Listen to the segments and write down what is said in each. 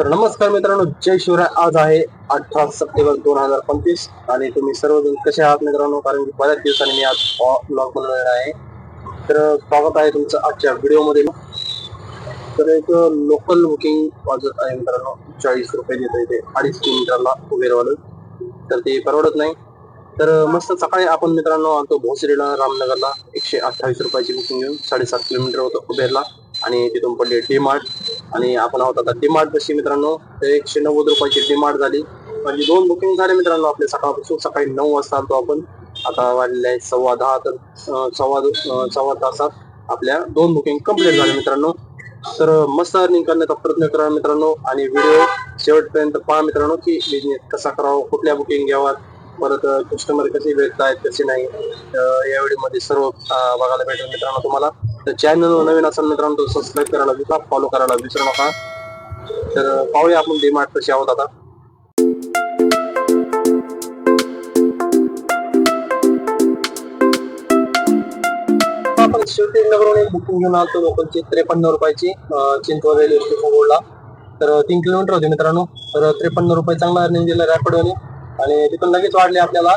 तर नमस्कार मित्रांनो जय शिवराय. आज आहे अठरा सप्टेंबर दोन हजार पंचवीस आणि तुम्ही सर्वजण कसे आहात मित्रांनो? कारण की बऱ्याच दिवसांनी मी आज ब्लॉग बनवलेला आहे. तर स्वागत आहे तुमचं आजच्या व्हिडिओमध्ये. तर एक लोकल बुकिंग वाजत आहे मित्रांनो. चाळीस रुपये देत ते अडीच किलोमीटरला उबेरवालं तर ते परवडत नाही. तर मस्त सकाळी आपण मित्रांनो आलतो भोसरीला रामनगरला. एकशे अठ्ठावीस रुपयाची बुकिंग घेऊन साडेसात किलोमीटर होतं उबेरला. आणि तिथून पडले डी मार्ट आणि आपण आहोत आता डिमांड कशी मित्रांनो? एकशे नव्वद रुपयाची डिमांड झाली. म्हणजे दोन बुकिंग झाले मित्रांनो आपले. सकाळपासून सकाळी नऊ वाजता आलतो आपण. आता वाढलेले आहे सव्वा दहा तर सव्वा सव्वा तासात आपल्या दोन बुकिंग कंप्लीट झाले मित्रांनो. तर मस्त अर्निंग करण्याचा प्रयत्न करा मित्रांनो. आणि व्हिडिओ शेवटपर्यंत पहा मित्रांनो की बिझनेस कसा करावा कुठल्या बुकिंग घ्यावा परत कस्टमर कसे भेटत आहेत कसे नाही. या व्हिडिओमध्ये सर्व बघायला भेटेल मित्रांनो तुम्हाला. तर चॅनल नवीन असेल मित्रांनो तो सबस्क्राईब करायला विसरा फॉलो करायला विसरू नका. तर पाहूया आपण डीमार्ट कशी आहोत आता. आपण शेवटी नगरून एक बुकिंग घेऊन आलो लोकलची त्रेपन्न रुपयाची अं, चिंचवड रेल्वे स्टेशन रोडला तर तीन किलोमीटर होते मित्रांनो. तर त्रेपन्न रुपये चांगला अर्निंग दिला रॅपिडोने आणि तिथून लगेच वाढले आपल्याला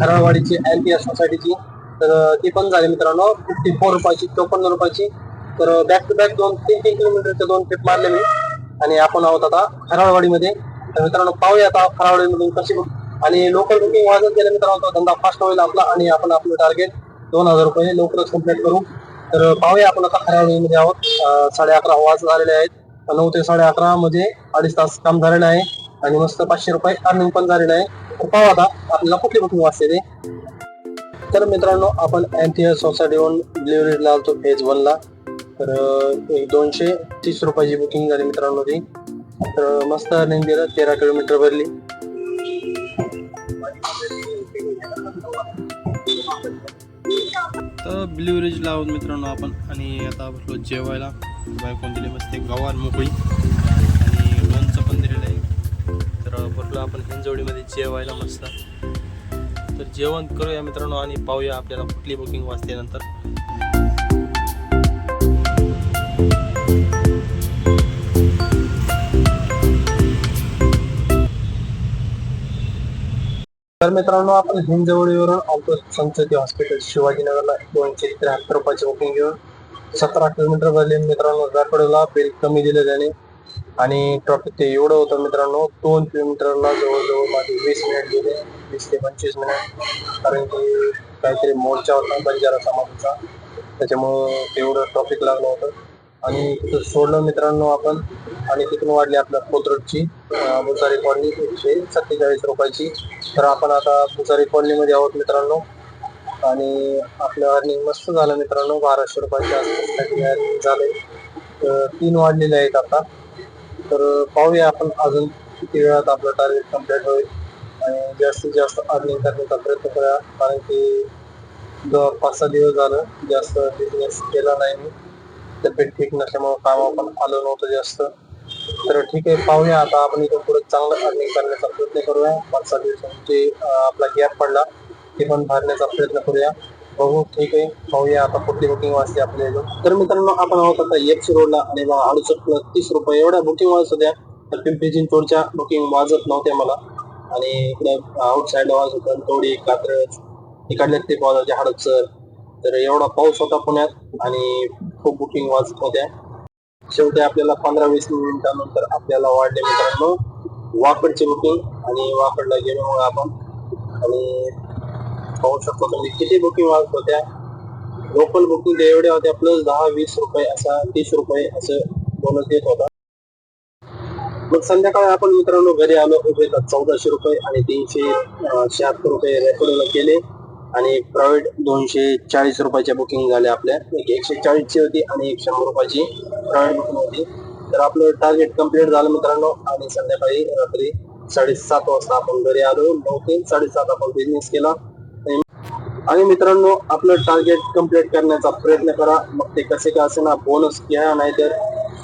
खराळवाडीची एल पी एस सोसायटीची तर ती पण झाली मित्रांनो. फिफ्टी फोर रुपयाची चौपन्न रुपयाची. तर बॅक टू बॅक दोन तीन तीन किलोमीटरचे दोन ट्रिप मारले मी. आणि आपण आहोत आता खराळवाडीमध्ये तर मित्रांनो पाहूया आता खराळवाडीमधून कशी आणि लोकल बुकिंग वाजत गेल्या मित्रांनो धंदा फास्ट होईल आपला आणि आपण आपलं टार्गेट दोन हजार रुपये लवकरच कंप्लीट करू. तर पाहूया आपण आता खराळवाडीमध्ये आहोत. साडे अकरा वाज झालेले आहेत. नऊ ते साडे अकरा मध्ये अडीच तास काम झालेलं आहे. आणि मस्त पाचशे रुपये अर्निंग पण झालेलं आहे. तर पाहू आता आपल्याला कुठली बुकिंग वाजते ते. तर मित्रांनो आपण एम टी सोसायटीवरून डिलिव्हरीला आलतो फेज वनला तर एक दोनशे तीस रुपयाची बुकिंग झाली मित्रांनो ती. तर मस्त अर्निंग दिलं तेरा किलोमीटर भरली. तर ब्ल्युरेज लावून मित्रांनो आपण आणि आता बसलो जेवायला. बायकोन दिली बसते गवार मोकळी. आणि लोणचं पण दिलेलं आहे. तर बसलो आपण हिंजवडीमध्ये जेवायला मस्त. तर जेवण करूया मित्रांनो आणि पाहूया आपल्याला कुठली बुकिंग वाजते नंतर. तर मित्रांनो आपण हिंजवडीवरून ऑगस्ट संसदीय हॉस्पिटल शिवाजीनगरला. दोनशे त्र्याहत्तर रुपयाची बुकिंग घेऊन सतरा किलोमीटर भरले मित्रांनो रॅपिडोला बिल कमी दिलं त्याने आणि ट्रॉफिक ते एवढं होतं मित्रांनो दोन किलोमीटरला जवळजवळ माझे वीस मिनिट गेले वीस ते पंचवीस मिनिट कारण की काहीतरी मोर्चा होता बंजारा समाजाचा. त्याच्यामुळं तेवढं ट्रॉफिक लागलं होतं. आणि तिथं सोडलं मित्रांनो आपण. आणि तिथून वाढली आपल्या कोथरूडची भुसारी कॉलनी एकशे सत्तेचाळीस रुपयाची. तर आपण आता भुसारी कॉलनीमध्ये आहोत मित्रांनो. आणि आपलं अर्निंग मस्त झालं मित्रांनो बाराशे रुपयाच्या आसपास झाले तर तीन वाढलेले आहेत आता. तर पाहूया आपण अजून किती वेळात आपलं टार्गेट कंप्लीट होईल आणि जास्तीत जास्त अर्निंग करण्याचा प्रयत्न करूया कारण की जवळ पाच सहा दिवस झालं जास्त बिझनेस केला नाही मी. तब्येत ठीक नसल्यामुळे कामा पण आलं नव्हतं जास्त. तर ठीक आहे पाहूया आता आपण इथून पुढे चांगलं अर्निंग करण्याचा प्रयत्न करूया. पाच सहा दिवसांचे आपला गॅप पडला ते पण भरण्याचा प्रयत्न करूया. बघू ठीक आहे. पाहूया आता कुठली बुकिंग वाजते आपल्या इथून तर मित्रांनो आपण आहोत आता एफसी रोडला आणि बघा अडुसष्ट तीस रुपये. एवढ्या बुकिंग वाजत होत्या तर पिंपरी चिंचवडच्या बुकिंग वाजत नव्हत्या मला. आणि इकडे आउटसाईडला वाजत होतं. तोडी कात्रज इकडले ते पावसाचे हडपसर. तर एवढा पाऊस होता पुण्यात आणि खूप बुकिंग वाजत होत्या. शेवटी आपल्याला पंधरा वीस मिनिटानंतर आपल्याला वाढले मित्रांनो. वाकडची बुकिंग आणि वाकडला गेलो मग आपण. आणि पाहू शकतो. तुम्ही किती बुकिंग वाजत होत्या? लोकल बुकिंग एवढ्या होत्या प्लस दहा वीस रुपये असा तीस रुपये असं बोनस देत होता. मग संध्याकाळी आपण मित्रांनो घरी आलो उभे चौदाशे रुपये आणि तीनशे शहात्तर रुपये रेकॉर्डला केले. आणि प्रायव्हेट दोनशे चाळीस रुपयाच्या बुकिंग झाल्या आपल्या. एक एकशे चाळीसची होती आणि एक शंभर रुपयाची प्रायव्हेट बुकिंग होती. तर आपलं टार्गेट कंप्लीट झालं मित्रांनो. आणि संध्याकाळी रात्री साडेसात वाजता आपण घरी आलो. नऊ ते साडेसात आपण बिझनेस केला. आणि- मित्रांनो आपलं टार्गेट कंप्लीट करण्याचा प्रयत्न करा. मग ते कसे का असे ना बोनस घ्या नाहीतर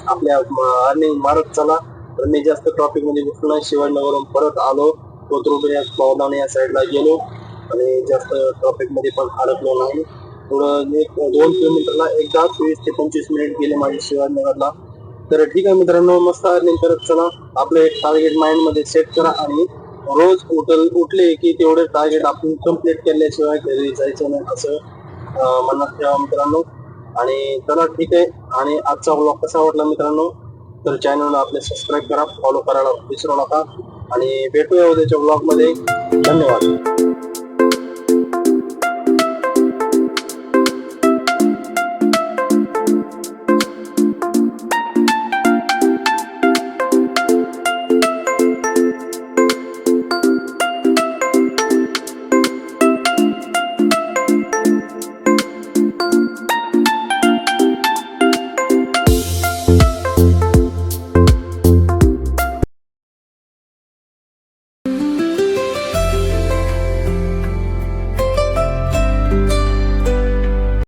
आपल्या अर्निंग मारत चला. तर मी जास्त ट्रॉफिकमध्ये घुसलो शिवाजीनगरहून परत आलो. कोथरूड या पावदाने या साईडला गेलो. आणि जास्त ट्रॉफिकमध्ये पण अडकलो नाही. थोडं एक दोन किलोमीटरला एकदा वीस ते पंचवीस मिनिट गेले माझे शिवाजीनगरला. तर ठीक आहे मित्रांनो मस्त अर्निंग करत चला. आपलं एक टार्गेट माइंडमध्ये सेट करा आणि रोज उठल उठले की तेवढे टार्गेट आपण कंप्लीट केल्याशिवाय घरी जायचं नाही असं मनात ठेवा मित्रांनो. आणि चला ठीक आहे. आणि आजचा ब्लॉग कसा वाटला मित्रांनो? तर चॅनलला आपले सबस्क्राईब करा फॉलो करायला विसरू नका. आणि भेटूया उद्याच्या ब्लॉगमध्ये. धन्यवाद.